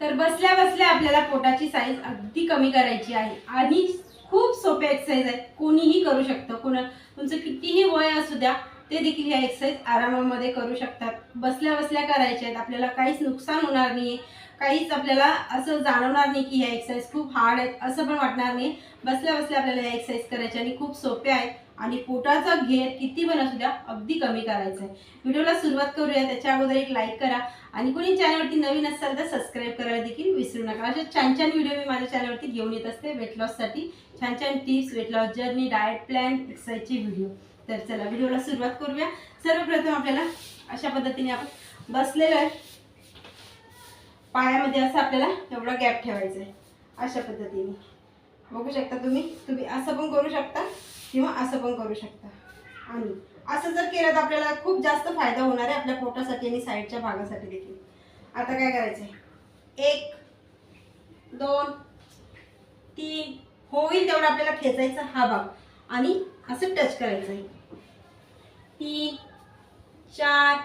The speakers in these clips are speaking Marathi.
तर बसल्या बसल्या आपल्याला पोटाची साईज अगदी कमी करायची आहे. आणि खूप सोपे एक्सरसाइज आहेत. कोणीही करू शकतं. कोणा तुमचं कितीही वय असू द्या ते देखील ह्या एक्सरसाइज आरामामध्ये करू शकतात. बसल्या बसल्या करायच्या आहेत. आपल्याला काहीच नुकसान होणार नाही काहीच आपल्याला असं जाणवणार नाही की ह्या एक्सरसाइज खूप हार्ड आहेत. असं पण वाटणार नाही. बसल्या बसल्या आपल्याला ह्या एक्सरसाइज करायच्या आणि खूप सोप्या आहेत. आणि पोटाचा घेर किती पण असू द्या अगदी कमी करायचा आहे व्हिडिओला सुरुवात करूया त्याच्या अगोदर एक लाईक करा. आणि कोणी चॅनलवरती नवीन असाल तर सबस्क्राईब करायला देखील विसरू नका. अशा छान छान व्हिडिओ मी माझ्या चॅनलवरती घेऊन येत असते वेट लॉससाठी छान छान tips weight loss journey diet plan एक्सरसाइजचे video तर चला व्हिडिओला सुरुवात करूया. सर्वप्रथम आपल्याला अशा पद्धतीने आपण बसलेलं आहे. पायामध्ये असं आपल्याला एवढा गॅप ठेवायचा आहे. अशा पद्धतीने. बघू शकता तुम्ही? तुम्ही असं पण करू शकता. किंवा असं पण करू शकता. आणि असं जर केलं तर आपल्याला खूप जास्त फायदा होणार आहे आपल्या पोटासाठी आणि साईडच्या भागासाठी देखील. आता काय करायचं आहे एक दोन तीन होईल तेवढा आपल्याला खेचायचा हा भाग. आणि असं टच करायचं आहे तीन चार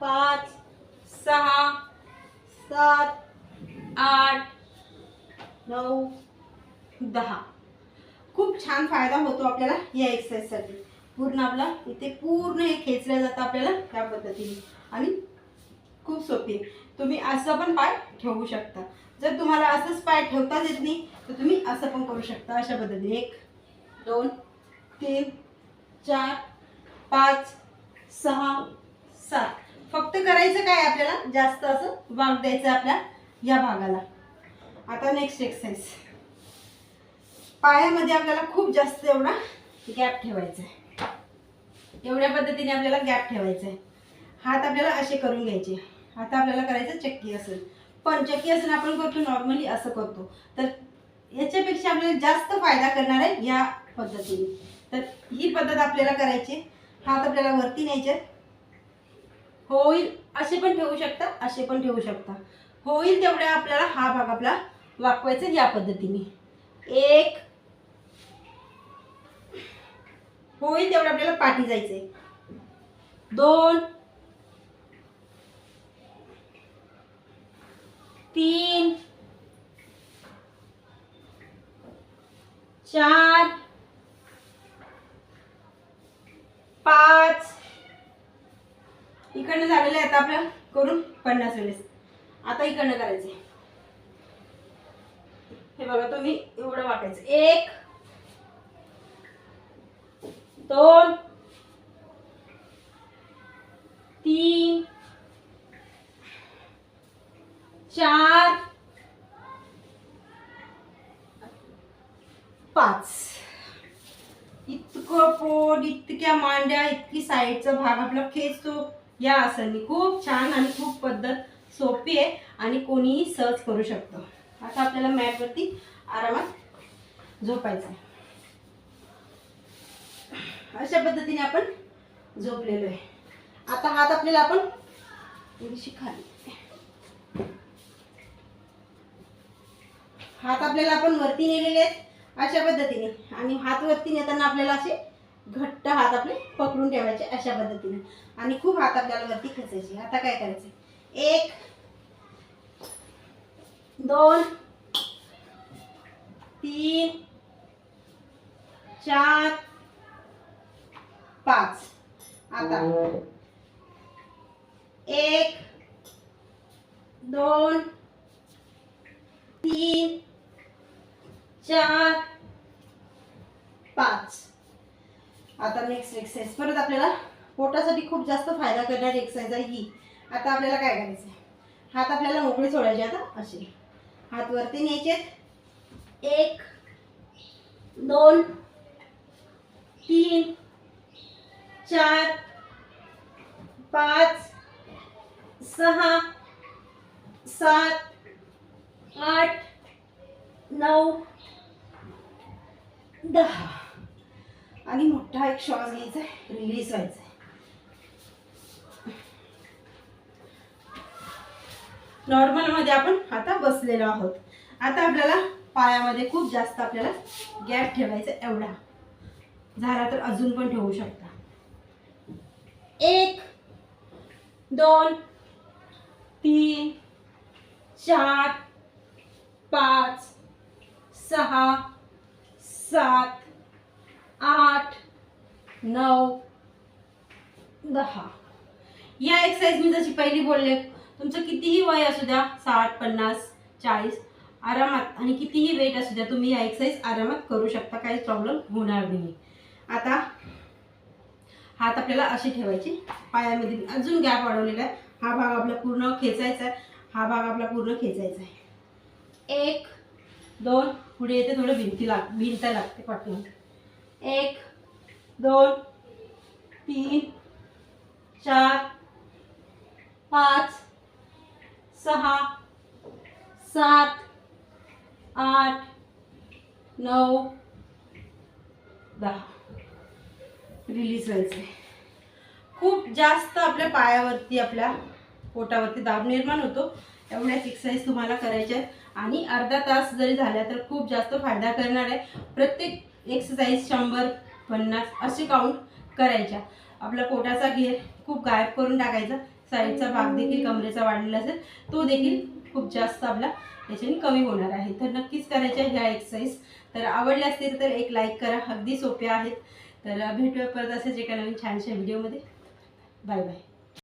पाच सहा सात आठ नऊ दहा. खूप छान फायदा होतो आपल्याला या एक्सरसाइजसाठी पूर्ण आपला इथे पूर्ण हे खेचलं जातं आपल्याला त्या पद्धतीने. आणि खूप सोपी. तुम्ही असं पण पाय ठेवू शकता. जर तुम्हाला असंच पाय ठेवताच येत नाही तर तुम्ही असं पण करू शकता अशा पद्धतीने. एक दोन तीन चार पाच सहा सात. फक्त करायचं काय आपल्याला? जास्त असं वाग द्यायचं आपल्या या भागाला. आता नेक्स्ट एक्सरसाइज पायामध्ये आपल्याला खूप जास्त एवढा गॅप ठेवायचा आहे. एवढ्या पद्धतीने आपल्याला गॅप ठेवायचा आहे. हात आपल्याला असे करून घ्यायचे. आता आपल्याला करायचं चक्की असेल. पण चक्की आसन आपण करतो नॉर्मली असं करतो. तर याच्यापेक्षा आपल्याला जास्त फायदा करणार आहे या पद्धतीने. तर ही पद्धत आपल्याला करायची हात आपल्याला वरती न्यायचे होईल असे पण ठेवू शकता असे पण ठेवू शकता. होईल तेवढ्या आपल्याला हा भाग आपला वाकवायचा या पद्धतीने. एक होईल तेवढं आपल्याला पाठी जायचंय. दोन तीन चार पाच. इकडनं झालेलं आहे आता आपलं करून पन्नास वेळेस. आता इकडनं करायचंय. हे बघा तुम्ही एवढं वाटायचं. एक दोन तीन चार पाच. इतकं पोट इतक्या मांड्या इतकी साईडचा भाग. आपला खेचतो या आसनी खूप छान आणि खूप पद्धत सोपी आहे आणि कोणीही सहज करू शकतो. आता आपल्याला मॅटवरती आरामात झोपायचं आहे. अशा पद्धतीने आपण झोपलेलो आहे आता हात आपल्याला आपण थोडीशी खाली हात आपल्याला आपण वरती नेलेले आहेत अशा पद्धतीने. आणि हात वरती नेताना आपल्याला असे घट्ट हात आपले पकडून ठेवायचे अशा पद्धतीने. आणि खूप हात आपल्याला वरती खेचायचे. आता काय करायचं एक दोन तीन चार पाच. आता. एक दोन तीन चार पाच. आता नेक्स्ट एक्सरसाइज परत आपल्याला पोटासाठी खूप जास्त फायदा करणारी एक्सरसाइज आहे ही. आता आपल्याला काय करायचं आहे हात आपल्याला मोकळे सोडायचे आता असे. हात वरती न्यायचे. एक दोन तीन चार पाच सहा सात आठ नऊ दहा. आणि मोठा एक श्वास घ्यायचा आहे रिलीज व्हायचा आहे. नॉर्मलमध्ये आपण आता बसलेलो आहोत. आता आपल्याला पायामध्ये खूप जास्त आपल्याला गॅप ठेवायचा एवढा. झाला तर अजून पण ठेवू शकता. एक दोन तीन चार पाच सहा सात आठ नऊ दहा. या एक्सरसाइज मी जशी पहिली बोलले तुमचं कितीही वय असू द्या साठ पन्नास चाळीस आरामात आणि कितीही वेट असू द्या तुम्ही या एक्सरसाइज आरामात करू शकता काहीच प्रॉब्लेम होणार नाही आता हात आपल्याला असे ठेवायचे. पायामध्ये अजून गॅप वाढवलेला आहे. हा भाग आपला पूर्ण खेचायचा आहे. हा भाग आपला पूर्ण खेचायचा आहे. एक. दोन. पुढे येते थोडं भिंती लाग भिंत लागते पाठीमध्ये एक. दोन. तीन. चार. पाच. सहा. सात. आठ. नऊ. दहा. रिलीज व्हायचं खूप जास्त आपल्या पायावरती आपल्या पोटावरती दाब निर्माण होतो. एवढ्याच एक्सरसाइज तुम्हाला करायच्या आहेत. आणि अर्धा तास जरी झाला तर खूप जास्त फायदा करणार आहे. प्रत्येक एक्सरसाइज शंभर पन्नास असे काउंट करायच्या. आपला पोटाचा घेर खूप गायब करून टाकायचा. साईडचा भाग देखील कमरेचा वाढलेला असेल तो देखील खूप जास्त आपला याच्याने कमी होणार आहे. तर नक्कीच करायच्या ह्या एक्सरसाइज तर आवडल्या असतील तर एक लाईक करा. अगदी सोप्या आहेत. तर भेटूया परत असेच एका नवीन छानशा व्हिडिओमध्ये. Bye bye.